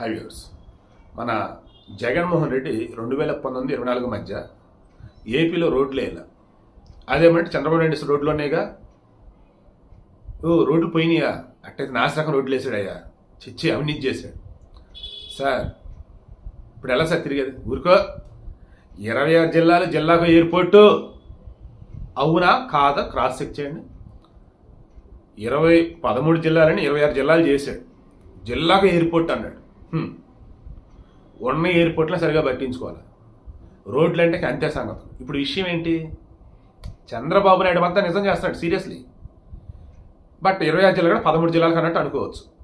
High మన జగన్మోహన్ రెడ్డి రెండు వేల పంతొమ్మిది ఇరవై నాలుగు మధ్య ఏపీలో రోడ్లు వేయాల. అదేమంటే చంద్రబాబు నాయుడు అసలు రోడ్లోనేగా ఓ రోడ్లు పోయినాయా? అట్టయితే నాశరకం రోడ్లు వేసాడయ్యా. చిచ్చి అవినీతి చేశాడు. సార్ ఇప్పుడు ఎలా సార్ తిరిగేది? ఊరుకో. ఇరవై ఆరు జిల్లాలు జిల్లాకు ఎయిర్పోర్టు. అవునా? కాదా? క్రాస్ చెక్ చేయండి. ఇరవై పదమూడు జిల్లాలని ఇరవై ఆరు జిల్లాలు చేశాడు. జిల్లాకు ఎయిర్పోర్ట్ అన్నాడు. ఉన్న ఎయిర్పోర్ట్లో సరిగా పట్టించుకోవాలి. రోడ్లు అంటే అంతే సంగతి. ఇప్పుడు విషయం ఏంటి? చంద్రబాబు నాయుడు అంతా నిజం చేస్తున్నాడు సీరియస్లీ. బట్ ఇరవై ఆరు జిల్లాలు పదమూడు జిల్లాలకు అన్నట్టు అనుకోవచ్చు.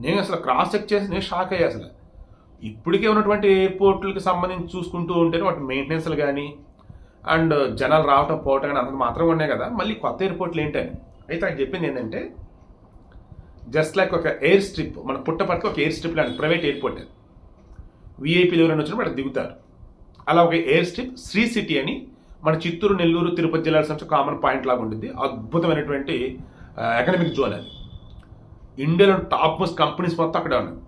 నేను అసలు క్రాస్ చెక్ చేసి నేను షాక్ అయ్యా అసలు. ఇప్పటికే ఉన్నటువంటి ఎయిర్పోర్ట్లకు సంబంధించి చూసుకుంటూ ఉంటేనే వాటి మెయింటెనెన్స్లు కానీ అండ్ జనాలు రావటం పోవటం కానీ అంత మాత్రం ఉన్నాయి కదా. మళ్ళీ కొత్త ఎయిర్పోర్ట్లు ఏంటని. అయితే నాకు చెప్పింది ఏంటంటే జస్ట్ లైక్ ఒక ఎయిర్ స్ట్రిప్ మన పుట్టపర్తికి ఒక ఎయిర్ స్ట్రిప్ లాంటి ప్రైవేట్ ఎయిర్పోర్ట్ అది. వీఐపీలు ఎవరైనా వచ్చినప్పుడు అక్కడ దిగుతారు. అలా ఒక ఎయిర్ స్ట్రిప్ శ్రీ సిటీ అని మన చిత్తూరు నెల్లూరు తిరుపతి జిల్లాల సంబంధించి కామన్ పాయింట్ లాగా ఉంటుంది అద్భుతమైనటువంటి ఎకనామిక్ జోన్ అది. ఇండియాలో టాప్ మోస్ట్ కంపెనీస్ మొత్తం అక్కడ ఉన్నాయి.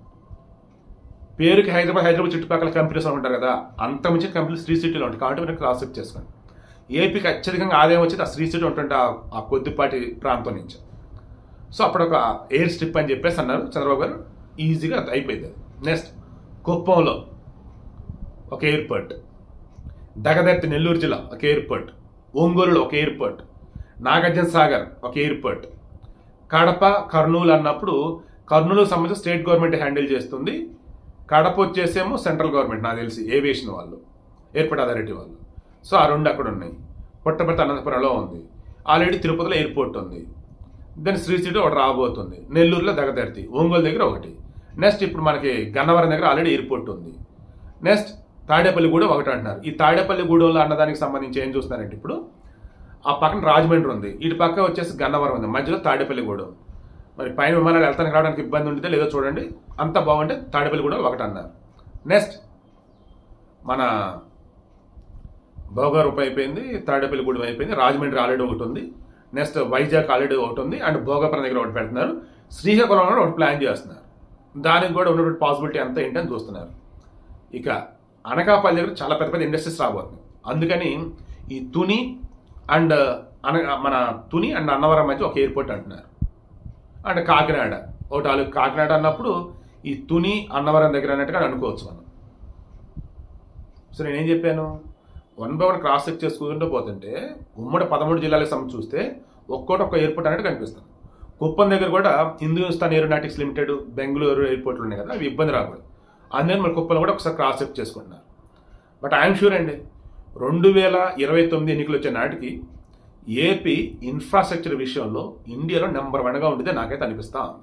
పేరుకి హైదరాబాద్ హైదరాబాద్ చుట్టుపక్కల కంపెనీస్ ఉంటారు కదా అంత మంచి కంపెనీలు శ్రీ సిటీలో ఉంటాయి. కాబట్టి మీరు క్రాస్ చెక్ చేసుకోండి ఏపీకి అత్యధికంగా ఆదాయం వచ్చేది ఆ శ్రీ సిటీ ఉంటుంటే ఆ కొద్దిపాటి ప్రాంతం నుంచి. సో అప్పుడు ఒక ఎయిర్ స్ట్రిప్ అని చెప్పేసి అన్నారు చంద్రబాబు గారు. ఈజీగా అది. అయిపోయింది నెక్స్ట్ కుప్పంలో ఒక ఎయిర్పోర్ట్ దగదర్తి నెల్లూరు జిల్లా ఒక ఎయిర్పోర్ట్ ఒంగోలులో ఒక ఎయిర్పోర్ట్ నాగార్జున సాగర్ ఒక ఎయిర్పోర్ట్ కడప కర్నూలు అన్నప్పుడు కర్నూలు సంబంధించి స్టేట్ గవర్నమెంట్ హ్యాండిల్ చేస్తుంది. కడప వచ్చేసేమో సెంట్రల్ గవర్నమెంట్ నాకు తెలిసి ఏవియేషన్ వాళ్ళు ఎయిర్పోర్ట్ అథారిటీ వాళ్ళు. సో ఆ రెండు అక్కడ ఉన్నాయి. పుట్టపర్తి అనంతపురంలో ఉంది. ఆల్రెడీ తిరుపతిలో ఎయిర్పోర్ట్ ఉంది. దెన్ శ్రీశైలం ఒకటి రాబోతుంది. నెల్లూరులో దగదర్తి. ఒంగోలు దగ్గర ఒకటి. నెక్స్ట్ ఇప్పుడు మనకి గన్నవరం దగ్గర ఆల్రెడీ ఎయిర్పోర్ట్ ఉంది. నెక్స్ట్ తాడేపల్లిగూడెం ఒకటి అంటున్నారు. ఈ తాడేపల్లి గూడెంలో అన్నదానికి సంబంధించి ఏం చూస్తున్నారంటే ఇప్పుడు ఆ పక్కన రాజమండ్రి ఉంది. ఇటు పక్క వచ్చేసి గన్నవరం ఉంది. మధ్యలో తాడేపల్లి గూడెం. మరి పైన విమానాలు వెళ్తానికి రావడానికి ఇబ్బంది ఉంటుందో లేదో చూడండి. అంత బాగుంటే తాడేపల్లిగూడెం ఒకటి అన్నారు. నెక్స్ట్ మన భోగారూప అయిపోయింది తాడేపల్లిగూడెం అయిపోయింది. రాజమండ్రి ఆల్రెడీ ఒకటి ఉంది. నెక్స్ట్ వైజాగ్ ఆల్రెడీ ఒకటి ఉంది అండ్ భోగపురం దగ్గర ఒకటి పెడుతున్నారు. శ్రీకాకుళంలో ఒకటి ప్లాన్ చేస్తున్నారు. దానికి కూడా ఉన్నటువంటి పాసిబిలిటీ అంతా ఏంటని చూస్తున్నారు. ఇక అనకాపల్లి దగ్గర చాలా పెద్ద పెద్ద ఇండస్ట్రీస్ రాబోతుంది అందుకని ఈ తుని అండ్ అన మన తుని అండ్ అన్నవరం మధ్య ఒక ఎయిర్పోర్ట్ అంటున్నారు. అండ్ కాకినాడ ఒకటి వాళ్ళు కాకినాడ అన్నప్పుడు ఈ తుని అన్నవరం దగ్గర అన్నట్టుగా అనుకోవచ్చు మనం. సో నేనేం చెప్పాను? One by one cross check చేసుకుంటూ పోతుంటే ఉమ్మడి పదమూడు జిల్లాలకు సంబంధించి చూస్తే ఒక్కోటి ఒక్క ఎయిర్పోర్ట్ అనేది కనిపిస్తుంది. కుప్పం దగ్గర కూడా హిందూస్థాన్ ఏరోనాటిక్స్ లిమిటెడ్ బెంగళూరు ఎయిర్పోర్ట్లు ఉన్నాయి కదా అవి ఇబ్బంది రాకూడదు. అందుకని మరి కుప్పలు కూడా ఒకసారి క్రాస్ చెక్ చేసుకుంటున్నారు. బట్ ఐఎమ్ షూర్ అండి రెండు వేల ఇరవై తొమ్మిది ఎన్నికలు వచ్చే నాటికి ఏపీ ఇన్ఫ్రాస్ట్రక్చర్ విషయంలో ఇండియాలో నెంబర్ వన్గా ఉండేది నాకైతే అనిపిస్తా ఉంది.